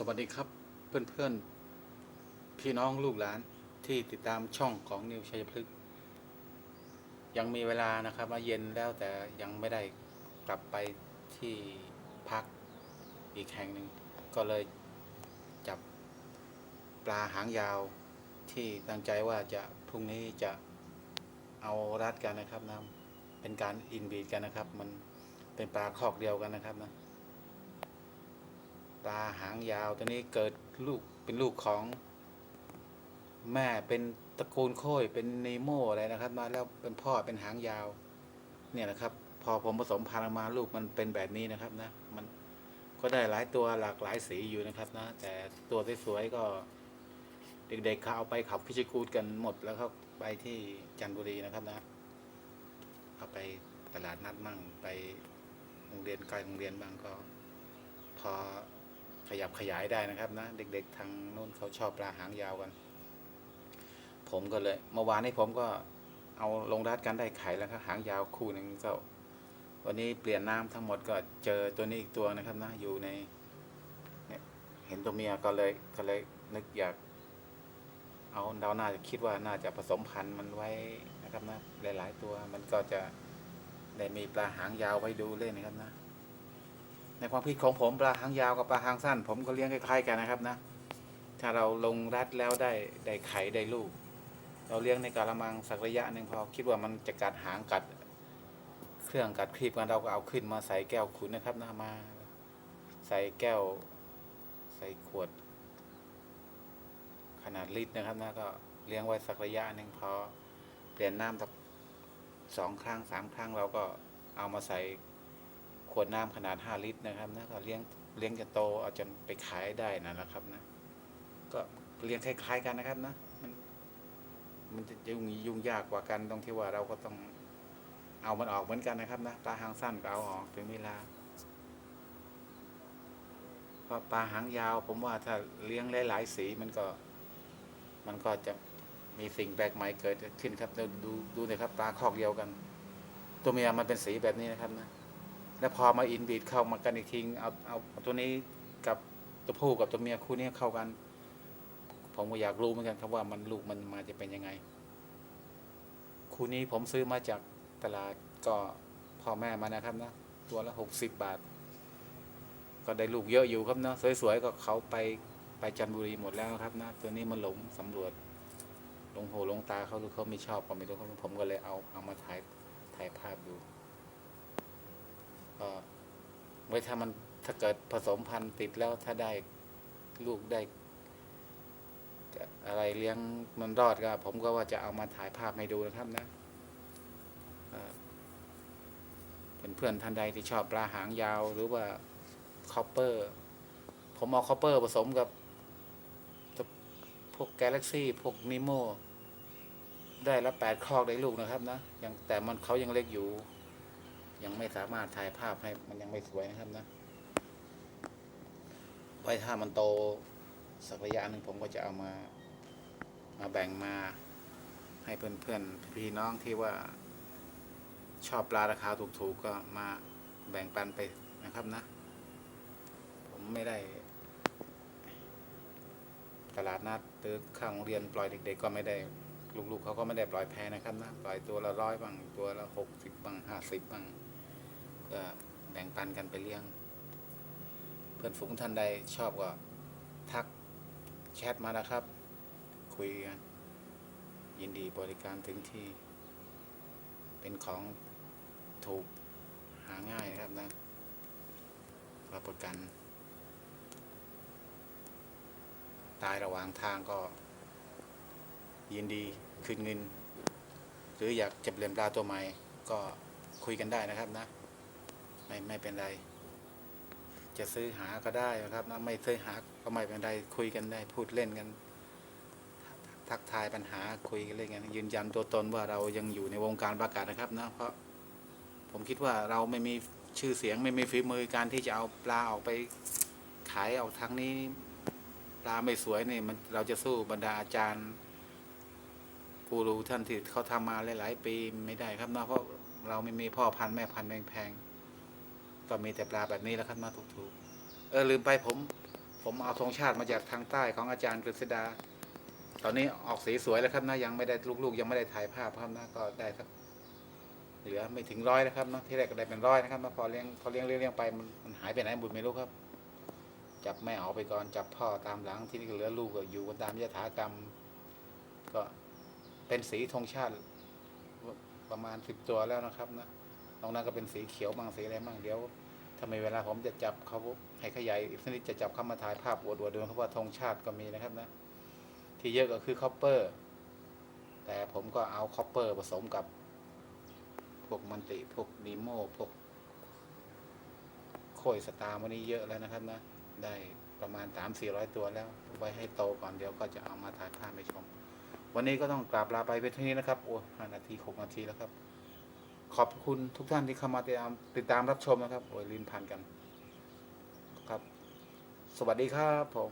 สวัสดีครับเพื่อนเพื่อนๆ พี่น้องลูกหลานที่ติดตามช่องของนิวชัยพฤกษ์ยังมีเวลานะครับมาเย็นแล้วแต่ยังไม่ได้กลับไปที่พักอีกแห่งหนึ่ง ก็เลยจับปลาหางยาวที่ตั้งใจว่าจะพรุ่งนี้จะเอารัดกันนะครับนะเป็นการอินบีดกันนะครับ มันเป็นปลาคอกเดียวกันนะครับนะ ปลาหางยาวตัวนี้เกิดลูกเป็นลูกของแม่เป็นตระกูลโค้ยเป็นเนโมอะไรนะครับ มาแล้วเป็นพ่อเป็นหางยาว เนี่ยนะครับ พอผมผสมพันธุ์ออกมาลูกมันเป็นแบบนี้นะครับนะ มันก็ได้หลายตัวหลากหลายสีอยู่นะครับนะ แต่ตัวสวยๆก็ เด็กๆเขาเอาไปขับพิชิกูดกันหมดแล้วเขาไปที่จันทบุรีนะครับนะ เอาไปตลาดนัดมั่งไปโรงเรียนไกลโรงเรียนบ้างก็ พอ ขยับขยายได้นะครับนะ เด็กๆทางนู้นเขาชอบปลาหางยาวกัน ผมก็เลยเมื่อวานนี้ผมก็เอาลงรัดกันได้ไข่แล้วครับหางยาวคู่หนึ่งก็วันนี้เปลี่ยนน้ำทั้งหมดก็เจอตัวนี้อีกตัวนะครับนะอยู่ในเห็นตัวเมียก็เลยก็เลยนึกอยาก เอาเราน่าจะคิดว่าน่าจะผสมพันธุ์มันไว้นะครับนะหลาย ๆ ตัวมันก็จะได้มีปลาหางยาวไว้ดูเล่นนะครับนะ ความคิดของผมปลาหางยาวกับปลาหางสั้น ผมก็เลี้ยงคล้ายๆกันนะครับนะ ถ้าเราลงรัดแล้วได้ได้ไข่ได้ลูก เราเลี้ยงในกาละมังสักระยะหนึ่งพอคิดว่ามันจะกัดหางกัด เครื่องกัดครีบกันเราก็เอาขึ้นมาใส่แก้วขุนนะครับนะมา ใส่แก้ว ใส่ขวด ขนาดลิตรนะครับนะก็เลี้ยงไว้สักระยะหนึ่งพอเปลี่ยนน้ำสักสองครั้งสามครั้งเราก็เอามาใส่ วดน้ำขนาด 5 ลิตรนะครับนะก็เลี้ยงเลี้ยงจนโตเอาจนไปขายได้นะนแหละครับนะ ก็เลี้ยงคล้ายๆกันนะครับนะ มันมันจะยุ่งยุ่งยากกว่ากันตรงที่ว่าเราก็ต้องเอามันออกเหมือนกันนะครับนะปลาหางสั้นก็เอาออกถึงเวลาเพราะปลาหางยาว ผมว่าถ้าเลี้ยงหลายๆสีมันก็ มันก็จะมีสิ่งแปลกใหม่เกิดขึ้นครับดูดูนะครับปลาคอกเดียวกัน ตัวเมียมันเป็นสีแบบนี้นะครับนะ แล้วพอมาอินบีดเข้ามากันอีกทีเอาเอาเอาตัวนี้กับตัวผู้กับตัวเมียคู่นี้เข้ากัน ผมก็อยากรู้เหมือนกันครับว่ามันลูกมันมาจะเป็นยังไง คู่นี้ผมซื้อมาจากตลาดก็พ่อแม่มานะครับนะตัวละหกสิบบาท ก็ได้ลูกเยอะอยู่ครับเนาะสวยๆก็เขาไปไปจันทบุรีหมดแล้วครับนะตัวนี้มันหลงสำรวจหลงหูหลงตาเขาหรือเขาไม่ชอบก็ไม่รู้ครับผมก็เลยเอาเอามาถ่ายถ่ายภาพดู ก็ไว้ถ้ามันถ้าเกิดผสมพันธุ์ติดแล้วถ้าได้ลูกได้ อะไรเลี้ยงมันรอดก็ ผมก็ว่าจะเอามาถ่ายภาพให้ดูนะครับนะเป็นเพื่อนๆท่านใดที่ชอบปลาหางยาวหรือว่าคอปเปอร์ ผมเอาคอปเปอร์ผสมกับ พวกกาแล็กซี่พวกนิโมได้ละแปดคลอกได้ลูกนะครับนะยังแต่มันเขายังเล็กอยู่ ยังไม่สามารถถ่ายภาพให้มันยังไม่สวยนะครับนะ ไว้ถ้ามันโตสักระยะหนึ่งผมก็จะเอามา มาแบ่งมาให้เพื่อนๆพี่น้องที่ว่าชอบปลาราคาถูกๆก็มาแบ่งปันไปนะครับนะ ผมไม่ได้ ตลาดนัดหรือข้างโรงเรียนปล่อยเด็ก ๆ ก็ไม่ได้ลูกๆเขาก็ไม่ได้ปล่อยแพ้นะครับนะ ปล่อยตัวละร้อยบ้างตัวละหกสิบบ้างห้าสิบบ้าง ก็แบ่งปันกันไปเลี้ยง เพื่อนฝูงท่านใดชอบก็ทักแชทมานะครับ คุยกัน ยินดีบริการถึงที่ เป็นของถูกหาง่ายนะครับนะรับประกัน ตายระหว่างทางก็ ยินดีคืนเงิน หรืออยากจะเปลี่ยนปลาตัวใหม่ก็คุยกันได้นะครับนะ ไม่ไม่เป็นไร จะซื้อหาก็ได้นะครับนะไม่ซื้อหาก็ไม่เป็นไรคุยกันได้ พูดเล่นกัน ทักทายปัญหาคุยกันเล่นกันยืนยันตัวตนว่าเรายังอยู่ในวงการประกาศนะครับนะเพราะผมคิดว่าเราไม่มีชื่อเสียงไม่มีฝีมือการที่จะเอาปลาออกไปขายออกทางนี้ปลาไม่สวยเนี่ยมันเราจะสู้บรรดาอาจารย์กูรูท่านที่เขาทำมาหลาย ๆ ปีไม่ได้ครับนะเพราะเราไม่มีพ่อพันธุ์แม่พันธุ์แพงๆ ก็มีแต่ปลาแบบนี้แล้วครับมาถูกๆเออลืมไปผม ผมเอาธงชาติมาจากทางใต้ของอาจารย์กฤษดา ตอนนี้ออกสีสวยแล้วครับนะยังไม่ได้ลูกๆ ยังไม่ได้ถ่ายภาพครับนะก็ได้สักเหลือไม่ถึงร้อยนะครับเนาะที่แรกก็ได้เป็นร้อยนะครับนะพอเลี้ยงพอเลี้ยงเลี้ยงเลี้ยงไปมันมันหายไปไหนบุญไม่รู้ครับ จับแม่ออกไปก่อนจับพ่อตามหลังที่นี่ก็เหลือลูกก็อยู่กันตามยถากรรม ก็เป็นสีธงชาติประมาณสิบตัวแล้วนะครับนะ ตรงนั้นก็เป็นสีเขียวบ้างสีอะไรบ้างเดี๋ยวถ้ามีเวลาผมจะจับเขาให้ขยายอีกสักนิดจะจับเข้ามาถ่ายภาพอวดๆดูนะครับว่าธงชาติก็มีนะครับนะ ที่เยอะก็คือคอปเปอร์ แต่ผมก็เอาคอปเปอร์ผสมกับ พวกมันติพวกนีโมพวกโคยสตาร์วันนี้เยอะแล้วนะครับนะ ได้ประมาณสามสี่ร้อยตัวแล้ว ไว้ให้โตก่อนเดี๋ยวก็จะเอามาถ่ายภาพให้ชม วันนี้ก็ต้องกราบลาไปเป็นเท่านี้นะครับ โอ้ห้านาทีหกนาทีแล้วครับ ขอบคุณทุกท่านที่เข้ามาติดตามติดตามรับชมนะครับโอ้ยลินพันกันครับ สวัสดีครับผม